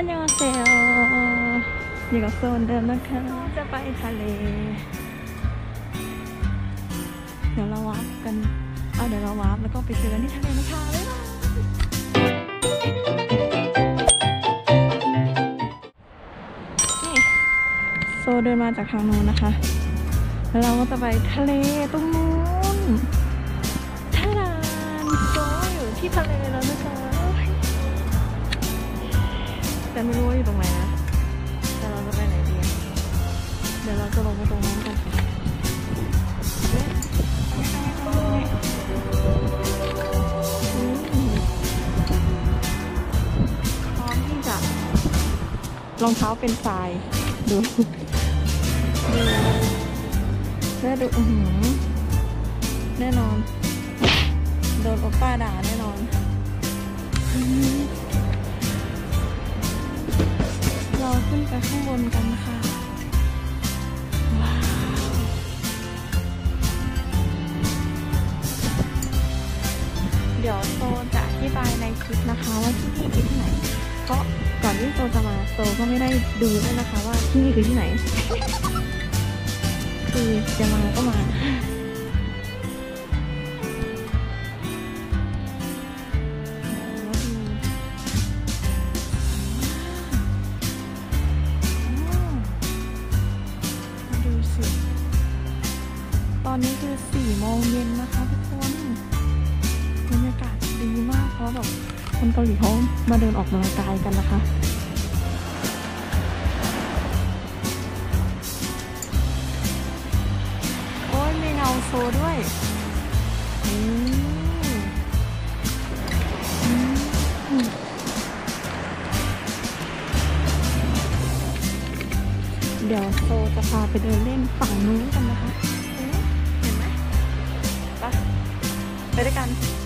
อันยองเซลอยู่กับโซนเดิมนะคะ จะไปทะเล เดี๋ยวเราวาร์ปกัน เอาเดี๋ยวเราวาร์ปแล้วก็ไปเจอกันที่ทะเลนะคะบ๊ายบายโซเดินมาจากทางนู้นนะคะ แล้วเราก็จะไปทะเลตรงนู้นท่าดานโซอยู่ที่ทะเลแล้วนะคะ แต่ไม่รู้ว่าอยู่ตรงไหนนะ แต่เราจะไปไหนดี เดี๋ยวเราจะลงไปตรงนู้นกันค่ะเอ๊ะอืมพร้อมที่จะรองเท้าเป็นทรายดูดูแล้ดูอือหือแน่นอน โดนโอป้าด่าแน่นอน เราขึ้นไปข้างบนกันค่ะ ว้าว เดี๋ยวโซจะอธิบายในคลิปนะคะว่าที่นี่คือที่ไหน เพราะก่อนที่โซจะมาโซก็ไม่ได้ดูด้วยนะคะว่าที่นี่คือที่ไหน คือจะมาก็มา อนนี้คือสี่โมงเย็นนะคะทุกคนบรรยากาศดีมากเพราะแบบคนเกาหลีเขามาเดินออกกำลังกายกันนะคะโอ้ยมีเงาโซด้วยเดี๋ยวโซจะพาไปเดินเล่นฝั่งนู้นกันนะคะ ไปด้วยกัน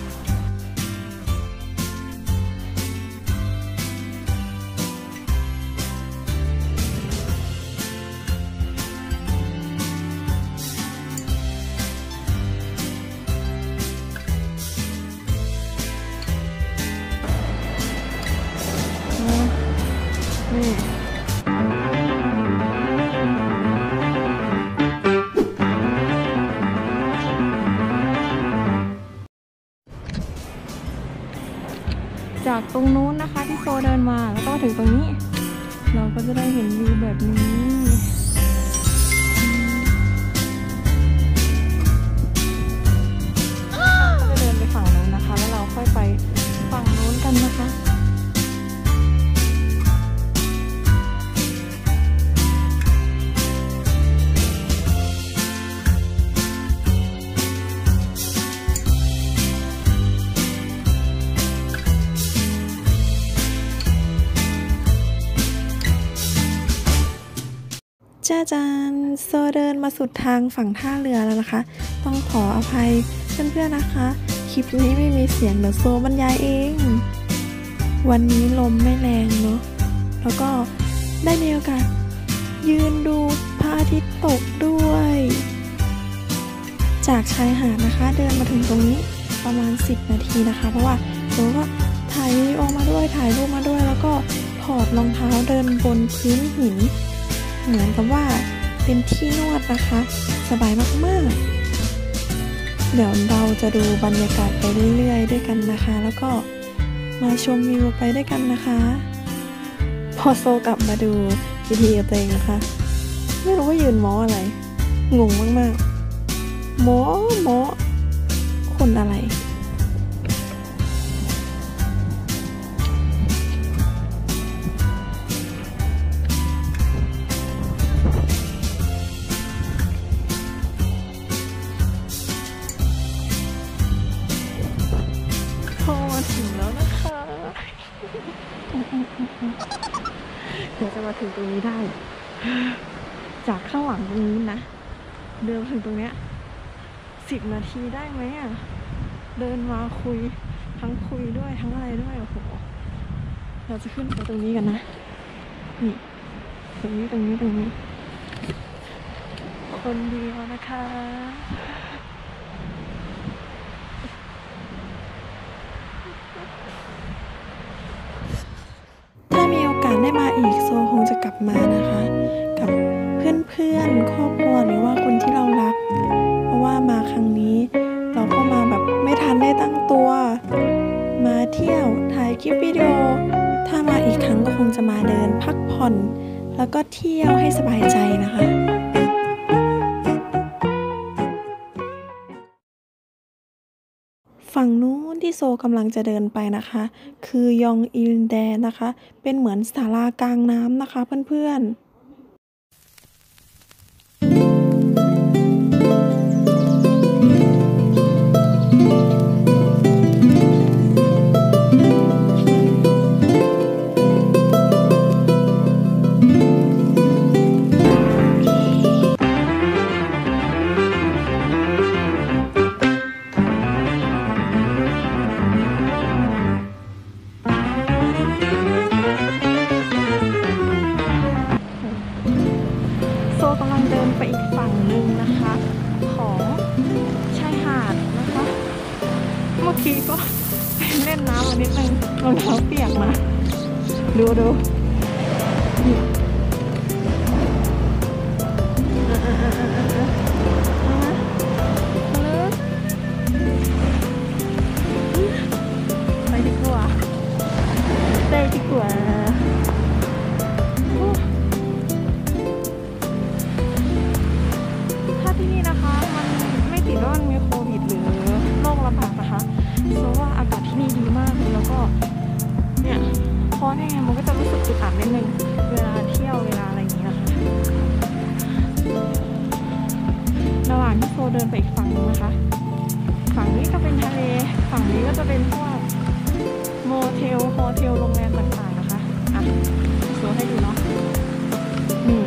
ตรงนู้นนะคะที่โซเดินมาแล้วก็ถึงตรงนี้ เราก็จะได้เห็นวิวแบบนี้ จ้าจานโซเดินมาสุดทางฝั่งท่าเรือแล้วนะคะ ต้องขออภัยเพื่อนๆนะคะ คลิปนี้ไม่มีเสียงเดี๋ยวโซบรรยายเอง วันนี้ลมไม่แรงเนาะ แล้วก็ได้มีโอกาสยืนดูพระอาทิตย์ตกด้วย จากชายหาดนะคะเดินมาถึงตรงนี้ประมาณ 10 นาทีนะคะ เพราะว่าโซก็ถ่ายวิดีโอมาด้วยถ่ายรูปมาด้วย แล้วก็ถอดรองเท้าเดินบนพื้นหิน เหมือนกับว่าเป็นที่นวดนะคะ สบายมากๆ เดี๋ยวเราจะดูบรรยากาศไปเรื่อยๆ ด้วยกันนะคะ แล้วก็มาชมวิวไปด้วยกันนะคะ พอโซกลับมาดูวิธีตัวเองนะคะ ไม่รู้ว่ายืนมออะไร งงมากๆมอมอคนอะไร เดี๋ยวจะมาถึงตรงนี้ได้ จากข้างหลังตรงนี้นะ เดินถึงตรงเนี้ยสิบนาทีได้ไหมอะ เดินมาคุยทั้งคุยด้วยทั้งอะไรด้วยโอ้โห เราจะขึ้นไปตรงนี้กันนะ นี่ตรงนี้ตรงนี้ตรงนี้ คนเดียวนะคะ ถ้ามีโอกาส ได้มาอีกโซคงจะกลับมานะคะ กับเพื่อนๆครอบครัวหรือว่าคนที่เรารัก เพราะว่ามาครั้งนี้ เราก็มาแบบไม่ทันได้ตั้งตัว มาเที่ยวถ่ายคลิปวิดีโอ ถ้ามาอีกครั้งก็คงจะมาเดินพักผ่อน แล้วก็เที่ยวให้สบายใจนะคะ โซกำลังจะเดินไปนะคะ คือยองอินแดนะคะ เป็นเหมือนศาลากลางน้ำนะคะเพื่อนๆ กำลังเดินไปอีกฝั่งหนึ่งนะคะ ของชายหาดนะคะ เมื่อกี้ก็เล่นน้ำมานิดนึงรองเท้าเปียกมา ดูดู นไปอีกฝั่งนึงนะคะ ฝั่งนี้ก็เป็นทะเล ฝั่งนี้ก็จะเป็นพวกโมเทลโฮเทลโรงแรมต่างๆนะคะ อะโซให้ดูเนาะ นี่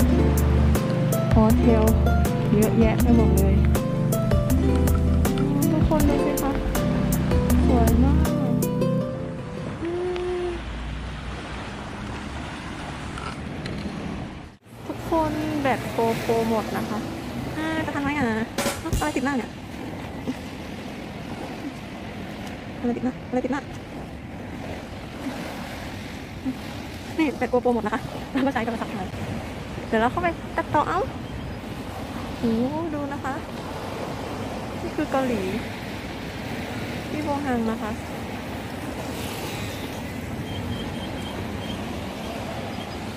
โฮเทลเยอะแยะไปหมดเลยทุกคนดูสิคะสวยมากทุกคนแบตโปรโปรหมดนะคะอ่าไปทางไหนอะ อะไรติดหน้าเนี่ยอะไรติดหน้าอะไรติดหน้านี่แบตโปรโปรหมดนะคะเราก็ใช้โทรศัพท์แทนเดี๋ยวเราเข้าไปตัดต่อเอาโอ้โหดูนะคะ นี่คือเกาหลีที่โบฮังนะคะ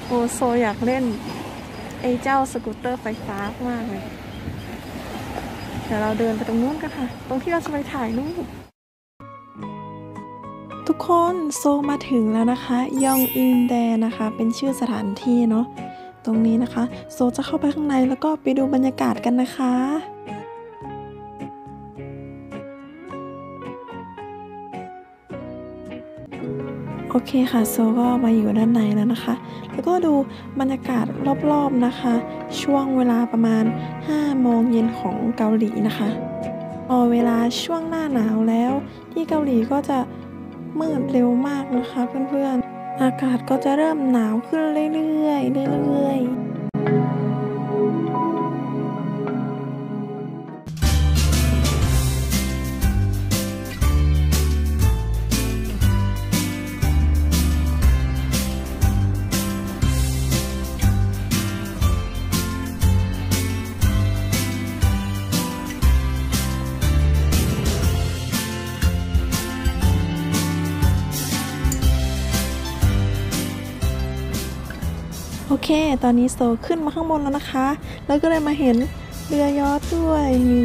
โอโซอยากเล่นไอ้เจ้าสกูตเตอร์ไฟฟ้ามากเลย เดี๋ยวเราเดินไปตรงนู้นกันค่ะ ตรงที่เราจะไปถ่ายรูปทุกคนโซมาถึงแล้วนะคะ ยองอินแดนะคะ เป็นชื่อสถานที่เนาะตรงนี้นะคะ โซจะเข้าไปข้างในแล้วก็ไปดูบรรยากาศกันนะคะ เคค่ะโซก็มาอยู่ด้านในแล้วนะคะ แล้วก็ดูบรรยากาศรอบๆนะคะ ช่วงเวลาประมาณ 5 โมงเย็นของเกาหลีนะคะพอเวลาช่วงหน้าหนาวแล้ว ที่เกาหลีก็จะมืดเร็วมากนะคะเพื่อนๆ อากาศก็จะเริ่มหนาวขึ้นเรื่อยๆเรื่อยๆ โอเค ตอนนี้โซขึ้นมาข้างบนแล้วนะคะ แล้วก็เลยมาเห็นเรือยอทด้วย มี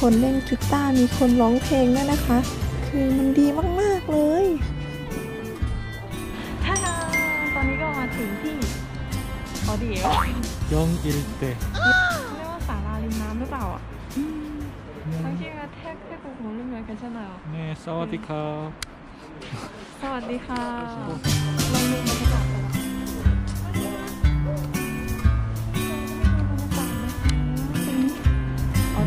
คนเล่นกีตาร์ มีคนร้องเพลงด้วยนะคะ คือมันดีมาก ๆ เลยฮ่าตอนนี้ก็มาถึงที่พอดีเอลยองอิลเตเรียกว่าสาราริมน้ำหรือเปล่าอะทั้งที่มาแทบแทบกูหูเรื่องอะไรกันใช่ไหมอะเน่สวัสดีครับ สวัสดีค่ะลองดูบรรยากาศ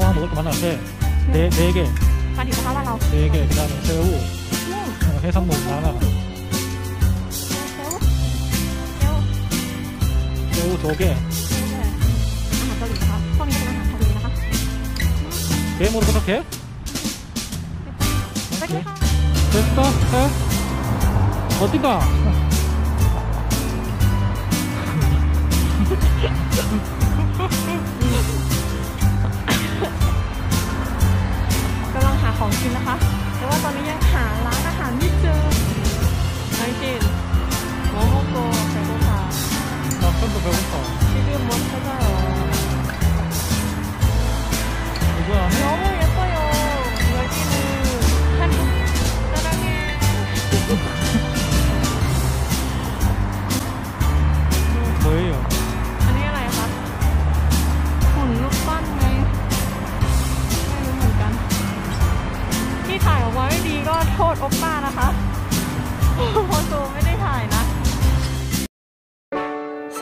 ยายหรอ 또 하나 먹을 거 많아. 네, 네, 네 개. มาถึงนะคะว่าเรา 네 개. 그 다음에 새우. เนี่ย 어, 해산물 많아. เซลเซล 새우 두 개. อาหารเกาหลีนะคะพวกนี้เป็นอาหารทะเลนะคะ 게임으로 부탁해. ไปกันค่ะ 됐어? 해? 어디가? ของกินนะคะ แต่ว่าตอนนี้ยังหาร้านอาหารไม่เจอไม่กินโมโฮโกแต่โบคาเราต้องไปโบคา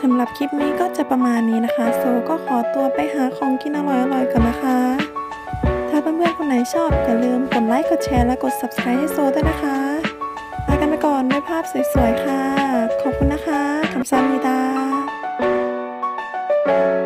สำหรับคลิปนี้ก็จะประมาณนี้นะคะ โซก็ขอตัวไปหาของกินอร่อยๆกันนะคะ ถ้าเพื่อนๆคนไหนชอบอย่าลืมกดไลค์กดแชร์และกด subscribe ให้โซด้วยนะคะลากันไปก่อนด้วยภาพสวยๆค่ะ ขอบคุณนะคะคำซามิดา thank you